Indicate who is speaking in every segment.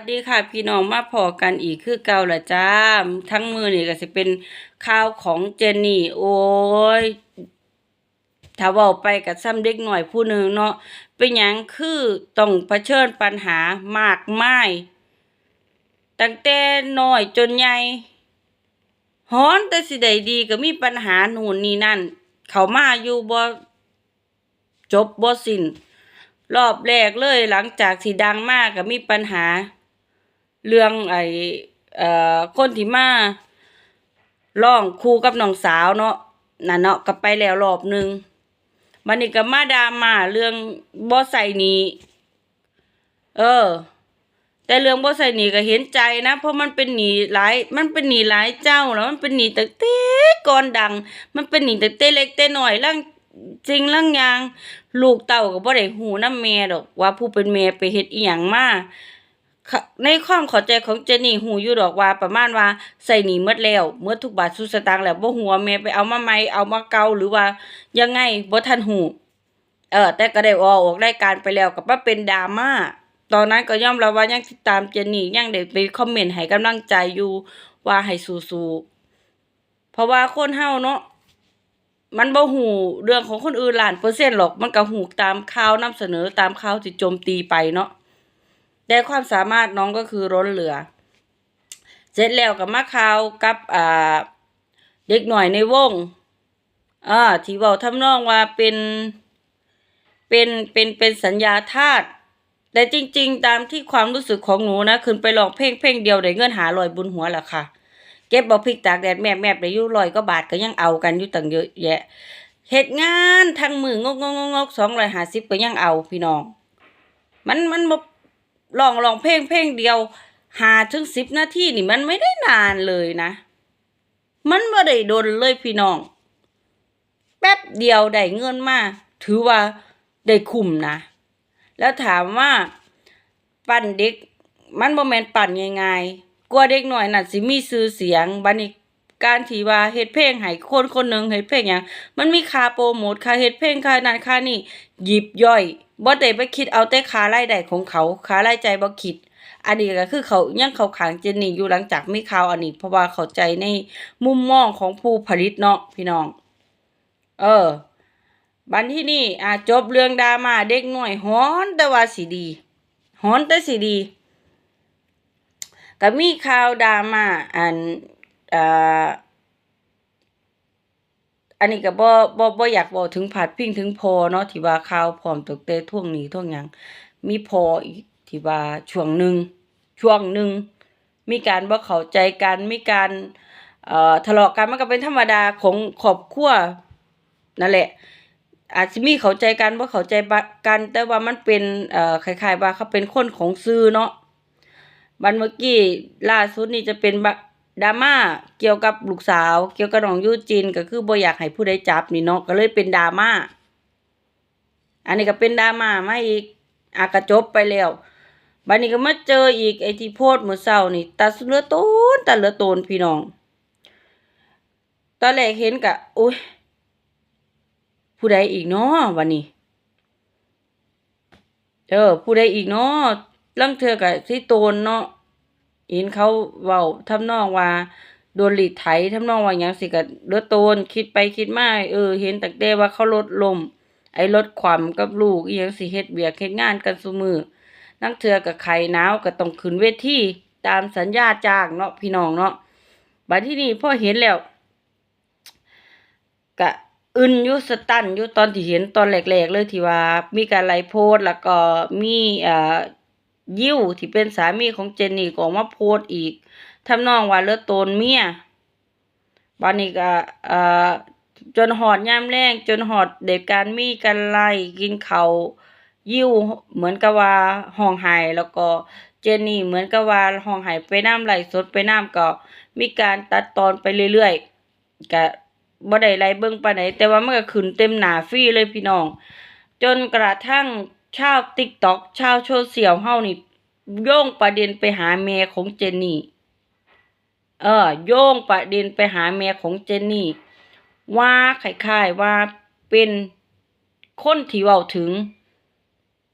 Speaker 1: วัสดีค่ะพี่น้องมาพอกันอีกคือเก่าละจ้า ทั้งมือนี่ก็จะเป็นข่าวของเจนนี่ โอ้ยถ้าว้าไปกับซ้ำเด็กหน่อยผู้หนึ่งเนาะเป็นหยังคือต้องเผชิญปัญหามากมายตั้งแต่น้อยจนใหญ่ฮอนแต่สิได้ดีก็มีปัญหาหนูนนี่นั่น เขามาอยู่บ่จบบ่สิ้นรอบแรกเลยหลังจากที่ดังมากก็มีปัญหา เรื่องไอ้เอ่อคนที่มาร้องคู่กับน้องสาวเนาะนั่นเนาะก็ไปแล้วรอบหนึงมันนี่ก็มาดามาเรื่องบ่ใส่หนี้เออ แต่เรื่องบ่ใส่หนีก็เห็นใจนะ เพราะมันเป็นหนีหลาย มันเป็นหนีหลายเจ้าแล้วมันเป็นหนี้ตั้งแต่ก่อนดัง มันเป็นหนี้ตั้งแต่เล็กแต่น้อยล่างจริงล่างยาง ลูกเต้าก็บ่ได้ฮู้นำแม่ดอกว่าผู้เป็นแม่ไปเฮ็ดอีหยังมาค่ะ ในความเข้าใจของเจนี่ฮู้อยู่ดอกว่าประมาณว่าใส่หนี้หมดแล้วหมดทุกบาททุสตางค์แล้วบ่ฮู้ว่าแม่ไปเอามาใหมเอามาเกาหรือว่ายังไงบ่ทันฮู้เออ แต่ก็ได้ออกออกรายการไปแล้วก็มาเป็นดราม่าตอนนั้นก็ย่อมรับว่ายังติดตามเจนี่ยังได้ไปคอมเมนต์ให้กำลังใจอยู่ว่าให้สู้ๆเพราะว่าคนเฮาเนาะมันบ่หูเรื่องของคนอื่นล้านเปอร์เซ็นต์หรอกมันก็หูตามข่าวนำเสนอตามข่าวที่โจมตีไปเนาะ แต่ความสามารถน้องก็คือล้นเหลือ เสร็จแล้วก็มาข่าวกับอ่าเด็กหน่อยในวงอ่าที่เว้าทำนองว่าเป็นเป็นเป็นเป็นสัญญาทาสแต่จริง ๆ ตามที่ความรู้สึกของหนูนะขึ้นไปร้องเพลงเพลงเดียวได้เงินหาลอยบุญหัวแหละค่ะ เก็บบ่พริกตากแดดแมบแมบได้ยู่ร้อยก็บาทก็ยังเอากันอยู่ตั้งเยอะแยะเฮ็ดงานทั้งมืองกงกงกสองร้อยห้าสิบก็ยังเอาพี่น้อง มันมันบ่ ลองลองเพลงเพลงเดียวหาถึงสิบนาทีนี่มันไม่ได้นานเลยนะ มันบ่ได้โดนเลยพี่น้อง แป๊บเดียวได้เงินมาถือว่าได้คุ้มนะ แล้วถามว่าปั้นเด็กมันบ่แม่นปั้นง่ายๆกลัวเด็กหน่อยน่ะสิมีชื่อเสียงบัดนี้ การที่ว่าเฮ็ดเพลงให้คนคนหนึ่งเฮ็ดเพลงหยังมันมีค่าโปรโมทค่าเฮ็ดเพลงค่านั้นค่านี่หยิบย่อยบ่ได้ไปคิดเอาแต่ค่ารายได้ของเขาค่ารายจ่ายบ่คิด อันนี้ก็คือเขายังเขาขางเจนนี่อยู่หลังจากมีข่าวอันนี้ เพราะว่าเข้าใจในมุมมองของผู้ผลิตเนาะพี่น้อง เออบันที่นี่อ่าจบเรื่องดราม่าเด็กหน้อยฮ้อนแต่ว่าสิดีฮ้อนแต่สิดี ก็มีข่าวดราม่าอัน อ่าอันนี้ก็บ่บ่บ่อยากบอกถึงผาดพิงถึงพอเนาะที่ว่าข่าวพร้อมตกแต่ท่วงหนี้ท่วงหยังมีพออีกที่ว่าช่วงหนึ่งช่วงหนึ่งมีการบ่เข้าใจกันมีการเอ่อทะเลาะกันมันก็เป็นธรรมดาของครอบครัวนั่นแหละ อาจสิมีเข้าใจกันบ่เข้าใจกันแต่ว่ามันเป็นเอ่อคล้ายๆว่าเขาเป็นคนของสื่อเนาะบันเมื่อกี้ล่าสุดนี่จะเป็นบ ดราม่าเกี่ยวกับลูกสาว เกี่ยวกับน้องยูจินก็คือบ่อยากให้ผู้ใดจับนี่เนาะก็เลยเป็นดราม่าอันนี้ก็เป็นดราม่ามาอีกอากระจบไปแล้วบัดนี้ก็มาเจออีกไอที่โพสต์มื้อเช้านี่ตัดเลือโตนตัดเลือโตนพี่น้อง ตอนแรกเห็นก็โอ้ยผู้ใดอีกเนาะวันนี้ เออผู้ใดอีกเนาะลังเทื่อก็สิโตนเนาะ เห็นเขาเว้าทำนองว่าโดนหลีดไถทำนองว่าหยังสิก็เลือดโตนคิดไปคิดมาเออ เห็นตั้งแต่ว่าเขาลดลม ไอ้ลดความกับลูกอีหยังสิเฮ็ดเวียกเฮ็ดงานกันซุมือนังเทื่อก็ไข้หนาวก็ต้องขึ้นเวทีตามสัญญาจ้างเนาะพี่น้องเนาะบัดที่นี่พ่อเห็นแล้วก็อึนยู่สตันยู่ตอนที่เห็นตอนแรกๆเลยที่ว่า มีการไลโพสแล้วก็มีอ่อ ยิวที่เป็นสามีของเจนนี่ก็ออกมาโพสต์อีกทำนองว่าเลือดโตนเมียบัดนี้ก็เอ่อจนหอดยามแรงจนหอดเด็กการมีกันไล่กินเขายิวเหมือนกับว่าห้องไห้แล้วก็เจนนี่เหมือนกับว่าห้องไห้ไปน้ำไหลสดไปน้ำก็มีการตัดตอนไปเรื่อยๆก็บ่ได้ไล่เบิ่งไปานแต่ว่ามันก็ขึ้นเต็มหนาฟรีเลยพี่น้อง จนกระทั่ง ชาว TikTok ชาวโซเชียลเฮานี่โยงประเด็นไปหาแม่ของเจนนี่ เออ โยงประเด็นไปหาแม่ของเจนนี่ ว่าคล้ายๆว่าเป็นคนที่เว้าถึง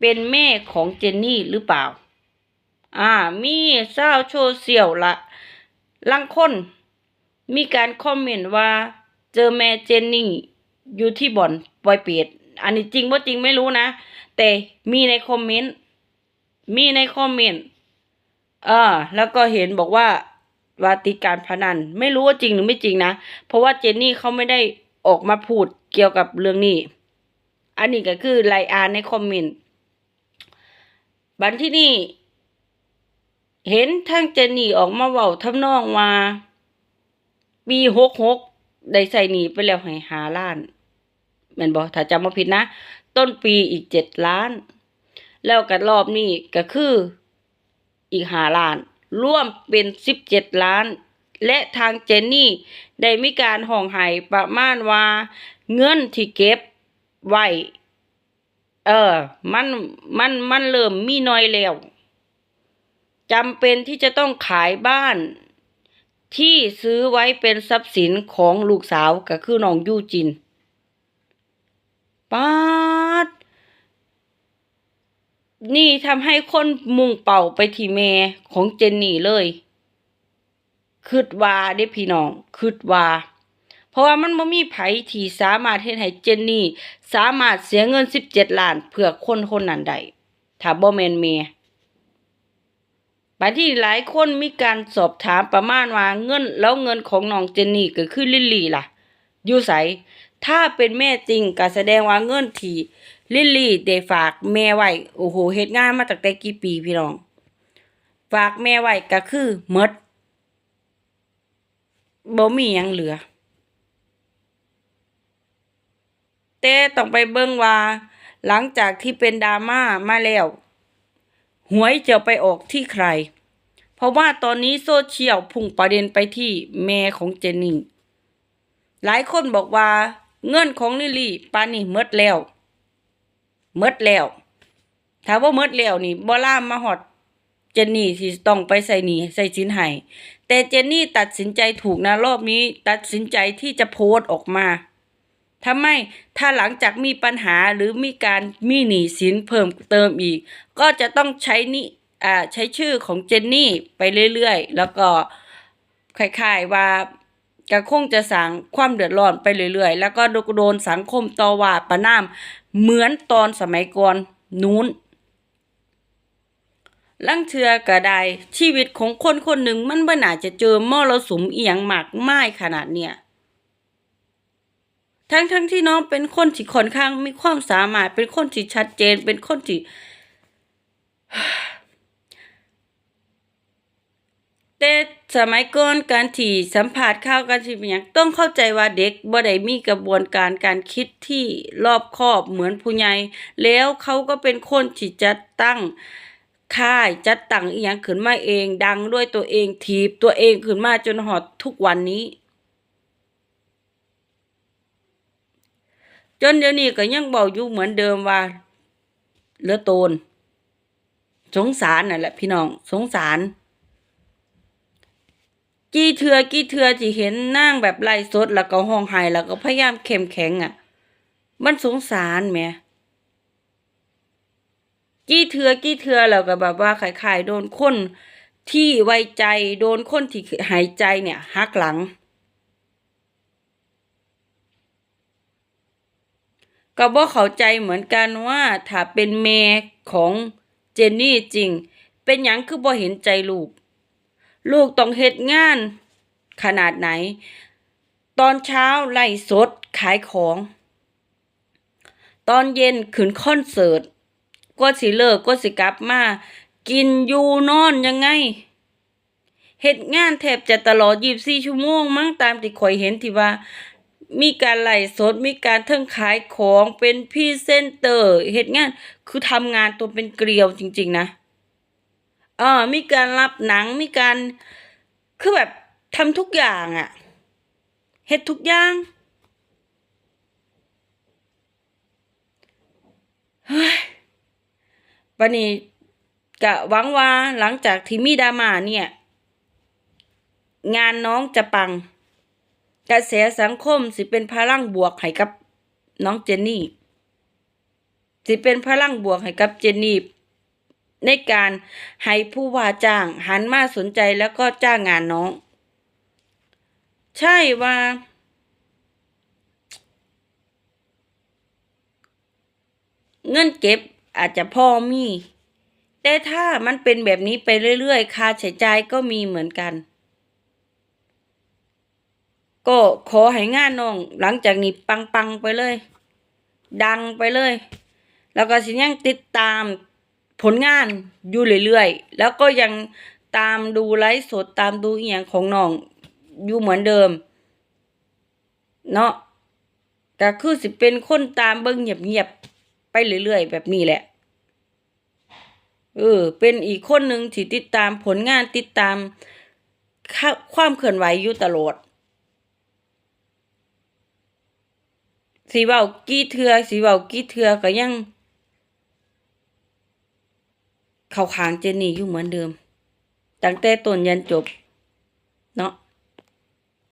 Speaker 1: เป็นแม่ของเจนนี่หรือเปล่า อ่า มีเศร้าวโซเชียลละลังคนมีการคอมเมนต์ว่าเจอแม่เจนนี่อยู่ที่บ่อนปอยเปียดอันนี้จริงว่าจริงไม่รู้นะ แต่มีในคอมเมนต์มีในคอมเมนต์เออแล้วก็เห็นบอกว่าว่าติดการพนัน ไม่รู้ว่าจริงหรือไม่จริงนะ เพราะว่าเจนนี่เขาไม่ได้ออกมาพูดเกี่ยวกับเรื่องนี้ อันนี้ก็คือไลอ่านในคอมเมนต์บันที่นี่ เห็นทั้งเจนนี่ออกมาเว้าทำนองว่าปีหกหกได้ใส่หนีไปแล้วให้หาล้านแม่นบอกถ้าจำมาผิดนะต้นปีอีกเจ็ดล้าน แล้วกับรอบนี้ก็คืออีกหาล้าน ร่วมเป็นสิบเจ็ดล้าน และทางเจนนี่ได้มีการห้องไห้ประมาณว่า เงินที่เก็บไว้เออ มัน มัน มันเริ่มมีน้อยแล้วจำเป็นที่จะต้องขายบ้าน ที่ซื้อไว้เป็นทรัพย์สินของลูกสาวก็คือน้องยูจินป้า นี่ทำให้คนมุ่งเป่าไปที่แม่ของเจนนี่เลยคิดว่าเด้พี่น้องคิดว่าเพราะว่ามันบ่มีไผที่สามารถเฮ็ดให้เจนนี่ สามารถเสียเงิน17ล้านเพื่อคนคนนั้นได้ถ้าบ่แมนแม่บางที่หลายคนมีการสอบถามประมาณว่าเงินแล้วเงินของน้องเจนนี่ก็คือลิลลี่ล่ะ อยู่ไสถ้าเป็นแม่จริงก็แสดงว่าเงินที่ ลิลลี่ได้ฝากแม่ไว้โอ้โหเฮ็ดงานมาตั้งแต่กี่ปีพี่น้อง ฝากแม่ไว้ก็คือหมดบ่มีหยังเหลือ แต่ต้องไปเบิ่งว่า หลังจากที่เป็นดราม่ามาแล้ว หวยจะไปออกที่ใคร เพราะว่าตอนนี้โซเชียลพุ่งประเด็นไปที่แม่ของเจนนี่หลายคนบอกว่าเงินของลิลลี่ปานนี้หมดแล้ว หมดแล้วถ้าว่าหมดแล้วนี่บ่ล่ามมาฮอดเจนนี่ที่ต้องไปใส่หนีใส่สินให้แต่เจนนี่ตัดสินใจถูกนะรอบนี้ ตัดสินใจที่จะโพสต์ออกมาทำไมถ้าหลังจากมีปัญหาหรือมีการมีหนี้สินเพิ่มเติมอีก ก็จะต้องใช้นี่อ่าใช้ชื่อของเจนนี่ไปเรื่อยๆ แล้วก็คล้ายๆว่า ก็คงจะสร้างความเดือดร้อนไปเรื่อยๆ แล้วก็โดนสังคมต่อว่าประนามเหมือนตอนสมัยก่อนนู้นลังเทือก็ไดชีวิตของคนคนหนึ่งมันบ่น่าจะเจอมรสุมเอียงหมากไมายขนาดเนี้ยทั้งทั้งที่น้องเป็นคนที่ค่อนข้างมีความสามารถเป็นคนที่ชัดเจนเป็นคนที่แต่ สมัยก่อนการที่สัมผัสข่าวการที่เป็นหยังต้องเข้าใจว่าเด็กบ่ได้มีกระบวนการการคิดที่รอบคอบเหมือนผู้ใหญ่แล้วเขาก็เป็นคนที่จัดตั้งค่ายจัดตั้งอีหยังขึ้นมาเอง ดังด้วยตัวเองถีบตัวเองขึ้นมาจนหอดทุกวันนี้ จนเดี๋ยวนี้ก็ยังบอกอยู่เหมือนเดิมว่าเหลือโตน สงสารนั่นแหละพี่น้องสงสาร กี่เทือกี่เทือที่เห็นนั่งแบบไล่สดแล้วก็ห้องไห้แล้วก็พยายามเข้มแข็งอะ มันสงสารแหมกี่เทือกี่เทือแล้วก็แบบว่าขายๆโดนคนที่ไว้ใจโดนคนที่หายใจเนี่ยหักหลัง ก็บ่เข้าใจเหมือนกันว่าถ้าเป็นแม่ของเจนนี่จริง เป็นหยังคือบ่เห็นใจลูก ลูกต้องเฮ็ดงาน ขนาดไหน ตอนเช้าไล่สดขายของ ตอนเย็นขึ้นคอนเสิร์ตกว่าสิเลิกกว่าสิกลับมา กินอยู่นอนยังไงเฮ็ดงานแทบจะตลอด24ชั่วโมงมั้งตามที่ข่อยเห็นที่ว่า มีการไล่สดมีการเทิงขายของเป็นพรีเซนเตอร์เฮ็ดงานคือทำงานตัวเป็นเกลียวจริง ๆ นะ เออมีการรับหนังมีการคือแบบทำทุกอย่างอะ่ะเฮ็ดทุกอย่างเฮ้ยวันนี้กะหวังว่าหลังจากที่มีดามาเนี่ย งานน้องจะปัง กระแสสังคมสิเป็นพลังบวกให้กับน้องเจนนี่ สิเป็นพลังบวกให้กับเจนนี่ ในการให้ผู้ว่าจ้างหันมาสนใจแล้วก็จ้างงานน้อง ใช่ว่า เงินเก็บอาจจะพอมี แต่ถ้ามันเป็นแบบนี้ไปเรื่อยๆ ค่าใช้จ่ายก็มีเหมือนกัน ก็ขอให้งานน้อง หลังจากนี้ปังๆไปเลย ดังไปเลย แล้วก็สิยังติดตาม ผลงานอยู่เรื่อยๆ แล้วก็ยังตามดูไลฟ์สดตามดูอีหยังของน้องอยู่เหมือนเดิม เนาะก็คือสิเป็นคนตามเบิ่งเงียบๆ ไปเรื่อยๆ แบบนี้แหละ เออ เป็นอีกคนหนึ่งที่ติดตามผลงานติดตาม ความเคลื่อนไหวอยู่ตลอดสีเว้ากี้เทือสีเว้ากี้เทือก็ยัง เขาข้างเจนนี่อยู่เหมือนเดิมตั้งแต่ต้นยันจบ